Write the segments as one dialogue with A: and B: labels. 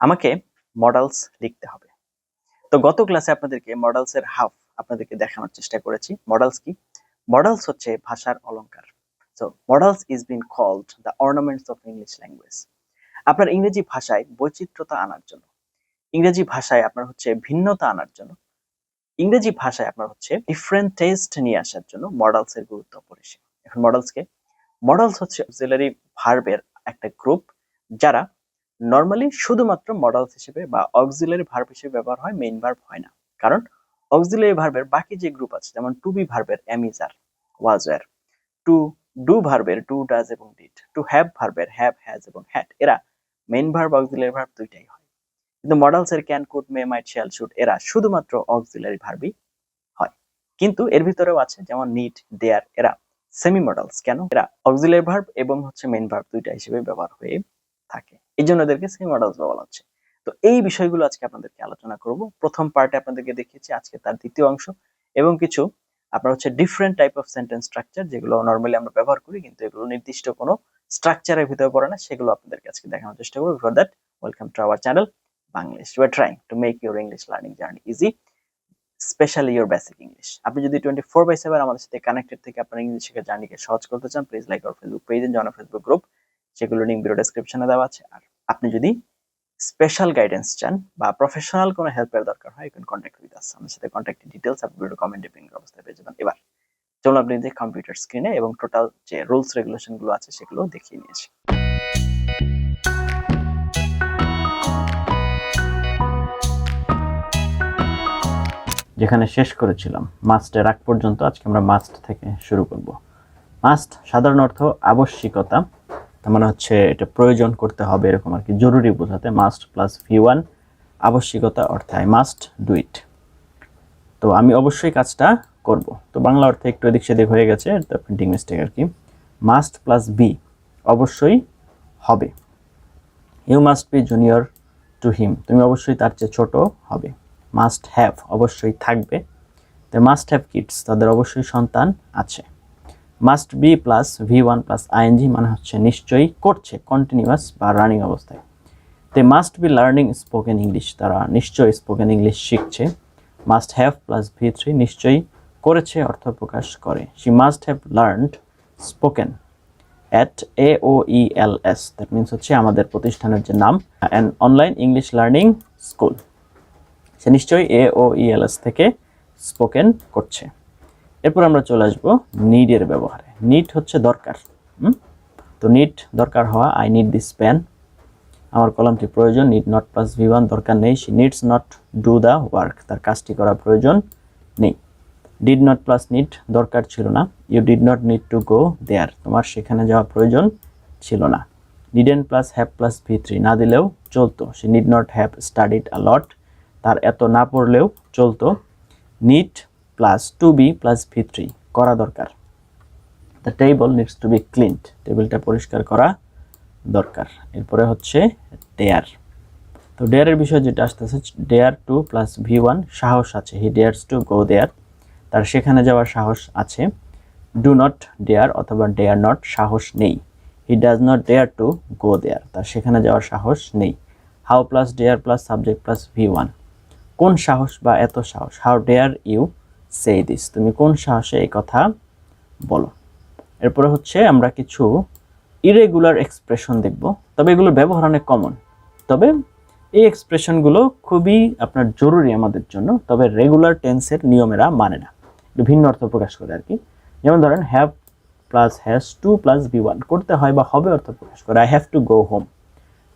A: আমাকে মডেলস লিখতে হবে। তো গত ক্লাসে আপনাদেরকে মডেলস এর হাফ আপনাদেরকে দেখানোর চেষ্টা করেছি। মডেলস কি? মডেলস হচ্ছে ভাষার অলংকার। So modals is been called the ornaments of English language আপনার ইংরেজি ভাষায় বৈচিত্র্যতা আনার জন্য। ইংরেজি ভাষায় আপনার হচ্ছে ভিন্নতা আনার জন্য। ইংরেজি ভাষায় আপনার হচ্ছে ডিফারেন্ট টেস্ট নিয়ে আসার জন্য মডেলস এর গুরুত্ব অপরিসীম। এখন মডেলস কে মডেলস হচ্ছে অক্সিলারি ভার্বের একটা গ্রুপ যারা নর্মালি শুধুমাত্র মডেলস হিসেবে বা অক্সিলারি ভার্ব হিসেবে ব্যবহার হয় মেইন ভার্ব হয় না। কারণ অক্সিলারি ভার্বের বাকি যে গ্রুপ আছে, যেমন টু বি ভার্বের am is are was were to do ভার্বের ডু ডাজ এবং ডিড টু হ্যাভ ভার্বের হ্যাভ হ্যাজ এবং হ্যাড এরা মেইন ভার্ব অক্সিলারি ভার্ব দুইটাই হয়। কিন্তু মডেলস এর can could may might shall should এরা শুধুমাত্র অক্সিলারি ভার্বই হয়। কিন্তু এর ভিতরেও আছে, যেমন নিড দেয়ার এরা সেমি মডেলস কেন? এরা অক্সিলারি ভার্ব এবং হচ্ছে মেইন ভার্ব দুইটা হিসেবে ব্যবহার হয়ে থাকে। এই জন্য এদেরকে সেমি বলা হচ্ছে। তো এই বিষয়গুলো আজকে আপনাদেরকে আলোচনা করব। প্রথম পার্টে আপনাদেরকে দেখিয়েছি, আজকে তার দ্বিতীয় অংশ। এবং কিছু আপনার হচ্ছে different type of sentence structure যেগুলো নর্মালি আমরা ব্যবহার করি, কিন্তু এগুলো নির্দিষ্ট কোনো স্ট্রাকচারের ভিতরে পড়ে না, সেগুলো আপনাদেরকে আজকে দেখানোর চেষ্টা করব। Before that welcome to our channel Banglish you are trying to make your English learning journey easy specially your basic English আপনি যদি টোয়েন্টি ফোর বাই সেভেন আমাদের সাথে কানেক্টেড থেকে আপনার ইংলিশ শেখার জার্নিকে সহজ করতে চান please like our Facebook page and join Facebook group সেগুলো লিঙ্ক ভিডিও ডেসক্রিপশনে দেওয়া আছে। আর আপনি যদি স্পেশাল গাইডেন্স চান বা প্রফেশনাল কোনো হেল্পের দরকার হয় ইউ কন্ট্যাক্ট উইথ আস আমার সাথে কন্ট্যাক্ট ডিটেলস আপনি ভিডিও কমেন্টে পিন অবস্থায় পেয়ে যাবেন। এবার চলুন আপনি যে কম্পিউটার স্ক্রিনে এবং টোটাল যে রুলস রেগুলেশনগুলো আছে সেগুলো দেখিয়ে নিয়েছি। যেখানে শেষ করেছিলাম মাস্টের আগ পর্যন্ত আজকে আমরা মাস্ট থেকে শুরু করব। মাস্ট সাধারণ অর্থ আবশ্যিকতা। মানে হচ্ছে এটা প্রয়োজন করতে হবে এরকম আর কি। জরুরি বোঝাতে মাস্ট প্লাস ভি ওয়ান আবশ্যিকতা অর্থে আই মাস্ট ডু ইট তো আমি অবশ্যই কাজটা করব। তো বাংলা অর্থে একটু এদিক সেদিক হয়ে গেছে প্রিন্টিং মিস্টেক আর কি। মাস্ট প্লাস বি অবশ্যই হবে। You must be junior to him তুমি অবশ্যই তার চেয়ে ছোট হবে। মাস্ট হ্যাভ অবশ্যই থাকবে। দ্য মাস্ট হ্যাভ কিডস তাদের অবশ্যই সন্তান আছে। Must be plus V one plus ING মানে হচ্ছে নিশ্চয়ই করছে কন্টিনিউয়াস বা রানিং অবস্থায়। They must be learning spoken English তারা নিশ্চয়ই স্পোকেন ইংলিশ শিখছে। Must have plus V three নিশ্চয়ই করেছে, অর্থ প্রকাশ করে। She must have learned spoken at A O E L S that means হচ্ছে আমাদের প্রতিষ্ঠানের যে নাম and online English learning school সে নিশ্চয়ই A O E L S থেকে স্পোকেন করছে। এরপর আমরা চলে আসব নিডের ব্যবহারে। নিড হচ্ছে দরকার? তো নিড দরকার হওয়া আই নিড দিস পেন আমার কলমটি প্রয়োজন need not plus V one দরকার নেই she needs not do the work তার কাজটি করা প্রয়োজন নেই। ডিড নট প্লাস নিড দরকার ছিল না you did not need to go there তোমার সেখানে যাওয়া প্রয়োজন ছিল না। Needn't plus have plus V three না দিলেও চলতো সে need not have studied a lot তার এত না পড়লেও চলতো। Need plus to be plus V three করা দরকার। The table needs to be cleaned টেবিলটা পরিষ্কার করা দরকার। এরপরে হচ্ছে ডেয়ার তো ডেয়ারের বিষয় যেটা আসতেছে dare to plus V one সাহস আছে। হি ডেয়ার্স টু গো দেয়ার তার সেখানে যাওয়ার সাহস আছে। ডু নট ডেয়ার অথবা ডেয়ার নট সাহস নেই। He does not dare to go there তার সেখানে যাওয়ার সাহস নেই। How plus dare plus subject plus V one কোন সাহস বা এত সাহস? How dare you say this তুমি কোন সাহসে এই কথা বলো? এরপরে হচ্ছে আমরা কিছু ইরেগুলার এক্সপ্রেশন দেখব। তবে এগুলোর ব্যবহার অনেক কমন তবে এই এক্সপ্রেশনগুলো খুবই আপনার জরুরি আমাদের জন্য। তবে রেগুলার টেন্সের নিয়মেরা মানে না। ভিন্ন অর্থ প্রকাশ করে আর কি। যেমন ধরেন have plus has to plus V one করতে হয় বা হবে অর্থ প্রকাশ করে। I have to go home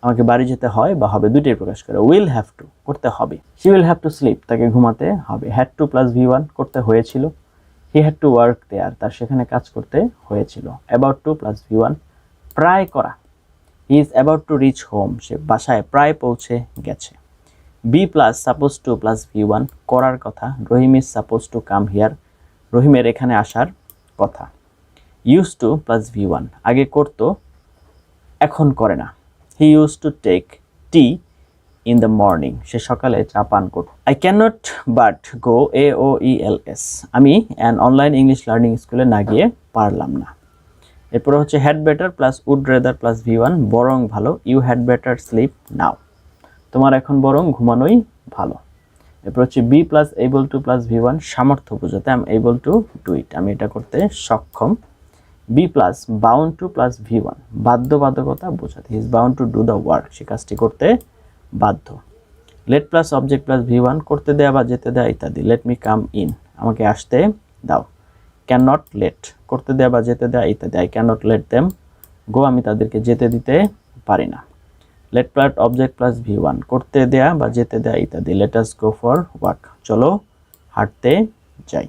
A: আমাকে বাড়ি যেতে হয় বা হবে দুইটাই প্রকাশ করে। উইল হ্যাভ টু করতে হবে। She will have to sleep তাকে ঘুমাতে হবে। Had to plus V one করতে হয়েছিল। He had to work there তার সেখানে কাজ করতে হয়েছিল। About to plus V one প্রায় করা। He is about to reach home সে বাসায় প্রায় পৌঁছে গেছে। Be plus suppose to plus V one করার কথা। Rahim is suppose to come here রহিমের এখানে আসার কথা। Use to plus V one আগে করতো, এখন করে না। He use to take tea in the morning সে সকালে চা পান করত। I can not but go A O E L S আমি অ্যান অনলাইন ইংলিশ লার্নিং স্কুলে না গিয়ে পারলাম না। এরপরে হচ্ছে had better plus would rather plus V one বরং ভালো। You had better sleep now তোমার এখন বরং ঘুমানোই ভালো। এরপর হচ্ছে be plus able to plus V one সামর্থ্য বোঝাতে I am able to do it আমি এটা করতে সক্ষম be plus bound to plus V one বাধ্যবাধকতা বোঝাতে। Is bound to do the work সে কাজটি করতে বাধ্য। Let plus object plus V one করতে দেয়া বা যেতে দেয়া ইত্যাদি। লেট মি কাম ইন আমাকে আসতে দাও। ক্যান নট লেট করতে দেয়া বা যেতে দেয়া ইত্যাদি। I can not let them go আমি তাদেরকে যেতে দিতে পারি না। Let plus object plus V one করতে দেয়া বা যেতে দেয়া ইত্যাদি। Let us go for work চলো হাঁটতে যাই।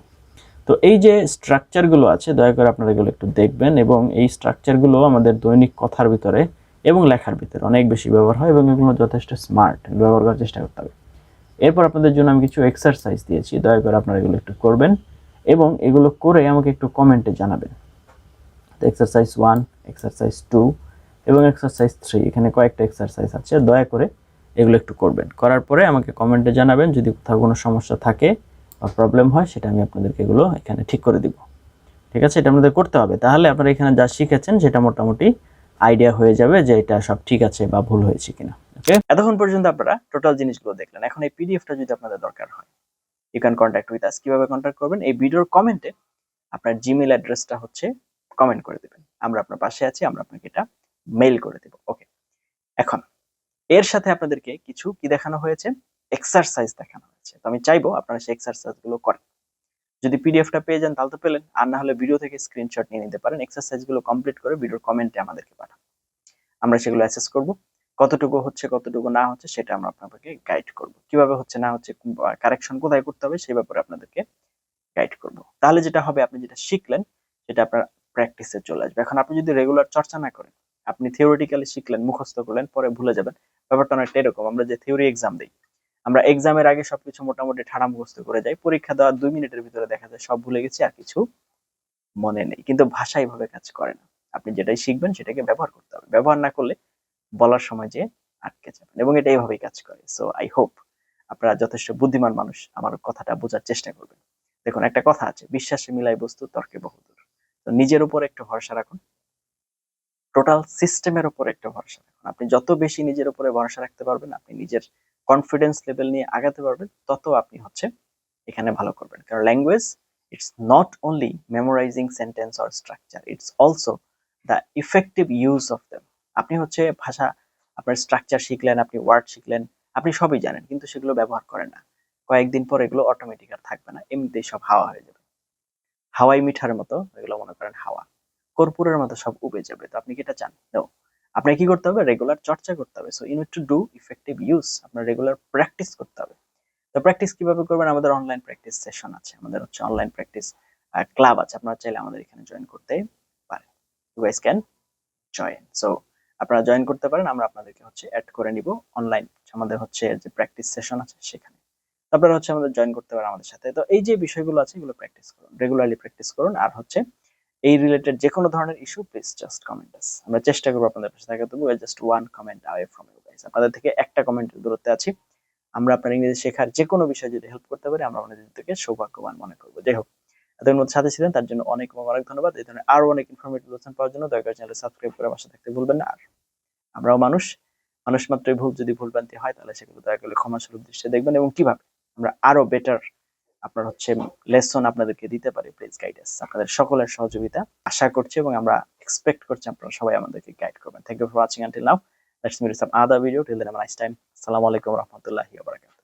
A: তো এই যে স্ট্রাকচারগুলো আছে, দয়া করে আপনারা এগুলো একটু দেখবেন এবং এই স্ট্রাকচারগুলো আমাদের দৈনিক কথার ভিতরে এবং লেখার ভিতরে অনেক বেশি ব্যবহার হয় এবং এগুলো যথেষ্ট স্মার্ট ব্যবহার করার চেষ্টা করতে হবে। এরপর আপনাদের জন্য আমি কিছু এক্সারসাইজ দিয়েছি, দয়া করে আপনারা এগুলো একটু করবেন এবং এগুলো করে আমাকে একটু কমেন্টে জানাবেন। তো এক্সারসাইজ ওয়ান এক্সারসাইজ টু এবং এক্সারসাইজ থ্রি এখানে কয়েকটা এক্সারসাইজ আছে, দয়া করে এগুলো একটু করবেন। করার পরে আমাকে কমেন্টে জানাবেন, যদি কোথাও কোনো সমস্যা থাকে প্রবলেম হয়, সেটা আমি আপনাদেরকে এগুলো এখানে ঠিক করে দিব। ঠিক আছে? এটা আপনাদের করতে হবে। তাহলে আপনারা এখানে যা শিখেছেন, সেটা মোটামুটি আইডিয়া হয়ে যাবে যে এটা সব ঠিক আছে বা ভুল হয়েছে কিনা। ওকে এতক্ষণ পর্যন্ত আপনারা টোটাল জিনিসগুলো দেখলেন। এখন এই পিডিএফটা যদি আপনাদের দরকার হয় you can contact with us কীভাবে কন্ট্যাক্ট করবেন? এই ভিডিওর কমেন্টে আপনার জিমেল অ্যাড্রেসটা হচ্ছে কমেন্ট করে দেবেন। আমরা আপনার পাশে আছি, আমরা আপনাকে এটা মেইল করে দেব। ওকে এখন, এর সাথে আপনাদেরকে কিছু কি দেখানো হয়েছে? এক্সারসাইজ দেখানো হয়েছে। তো আমি চাইব আপনারা সেই এক্সারসাইজগুলো করেন। যদি পিডিএফটা পেয়ে যান তাহলে তো পেলেন। আর না হলে ভিডিও থেকে স্ক্রিনশট নিয়ে নিতে পারেন। এক্সারসাইজগুলো কমপ্লিট করে ভিডিওর কমেন্টে আমাদেরকে পাঠান। আমরা সেগুলো অ্যাসেস করব। কতটুকু হচ্ছে, কতটুকু না হচ্ছে সেটা আমরা আপনাদেরকে গাইড করব। কীভাবে হচ্ছে, না হচ্ছে কারেকশন কোথায় করতে হবে সেই ব্যাপারে আপনাদেরকে গাইড করব। তাহলে যেটা হবে, আপনি যেটা শিখলেন, সেটা আপনার প্র্যাকটিসে চলে আসবে। এখন আপনি যদি রেগুলার চর্চা না করেন, আপনি থিওরিটিক্যালি শিখলেন, মুখস্থ করলেন, পরে ভুলে যাবেন। ব্যাপারটা অনেকটা এরকম। আমরা যে থিওরি এক্সাম দিই আমরা এক্সামের আগে সবকিছু মোটামুটি ঠাড়া মুখস্থ করে যাই। পরীক্ষা দেওয়ার দুই মিনিটের ভিতরে দেখা যায় সব ভুলে গেছি আর কিছু মনে নেই। কিন্তু ভাষা এইভাবে কাজ করে না। আপনি যেটাই শিখবেন সেটাকে ব্যবহার করতে হবে। ব্যবহার না করলে বলার সময় যে আটকে যাবেন এবং এটা এইভাবেই কাজ করে। সো আই হোপ আপনারা যথেষ্ট বুদ্ধিমান মানুষ। আমার কথাটা বোঝার চেষ্টা করবেন। দেখুন, একটা কথা আছে, বিশ্বাসে মিলাই বস্তু তর্কে বহুদূর। তো নিজের উপর একটু ভরসা রাখুন। টোটাল সিস্টেমের উপর একটু ভরসা রাখুন। আপনি যত বেশি নিজের উপরে ভরসা রাখতে পারবেন, আপনি নিজের কনফিডেন্স লেভেল নিয়ে আগাতে পারবেন, তত আপনি হচ্ছে এখানে ভালো করবেন। কারণ language it's not only memorising sentence or structure it's also the effective use of them আপনি হচ্ছে ভাষা, আপনার স্ট্রাকচার শিখলেন, আপনি ওয়ার্ড শিখলেন, আপনি সবই জানেন, কিন্তু সেগুলো ব্যবহার করেন না। কয়েকদিন পর এগুলো অটোমেটিক আর থাকবে না, এমনিতেই সব হাওয়া হয়ে যাবে। হাওয়াই মিঠার মতো, এগুলো মনে করেন হাওয়া। কর্পূরের মতো সব উবে যাবে। তো আপনি কি এটা চান? নো আপনাকে কি করতে হবে? রেগুলার চর্চা করতে হবে। So you need to do effective use আপনার রেগুলার প্র্যাকটিস করতে হবে। তো প্র্যাকটিস কীভাবে করবেন? আমাদের অনলাইন প্র্যাকটিস সেশন আছে। আমাদের হচ্ছে অনলাইন প্র্যাকটিস ক্লাব আছে। আপনারা চাইলে আমাদের এখানে জয়েন করতে পারেন। You guys can join so আপনারা জয়েন করতে পারেন। আমরা আপনাদেরকে হচ্ছে অ্যাড করে নিব অনলাইন আমাদের হচ্ছে যে প্র্যাকটিস সেশন আছে সেখানে। আপনারা হচ্ছে আমাদের জয়েন করতে পারেন আমাদের সাথে। তো এই যে বিষয়গুলো আছে, এগুলো প্র্যাকটিস করুন। রেগুলারলি প্র্যাকটিস করুন। আর হচ্ছে এই রিলেটেড যে কোনো ধরনের issue please just comment us আমরা চেষ্টা করব আপনাদের পাশে থাকা তবু just one comment away from you guys আপনাদের থেকে একটা কমেন্টের দূরত্বে আছি। আমরা আপনার ইংরেজি শেখার যে কোনো বিষয়ে যদি হেল্প করতে পারি, আমরা আপনাদের থেকে সৌভাগ্যবান মনে করব। যাই হোক এদের মধ্যে সাথে ছিলেন, তার জন্য অনেক অনেক ধন্যবাদ। এই ধরনের আরও অনেক ইনফরমেটিভ লেসন পাওয়ার জন্য দয়া করে চ্যানেল সাবস্ক্রাইব করে সাথে থাকতে ভুলবেন না। আর আমরাও মানুষ মানুষ মাত্রই ভুল যদি ভুলভ্রান্তি হয়, তাহলে সেগুলো দয়া করে ক্ষমাসুলভ দৃষ্টিতে দেখবেন এবং কীভাবে আমরা আরও বেটার আপনার হচ্ছে লেসন আপনাদেরকে দিতে পারি প্লিজ গাইডেন্স আপনাদের সকলের সহযোগিতা আশা করছি এবং আমরা এক্সপেক্ট করছি আপনারা সবাই আমাদেরকে গাইড করবেন। Thank you for watching until now let's meet some other video till then nice time আসসালামু আলাইকুম রহমতুল্লাহি ওয়া বারাকাতুহু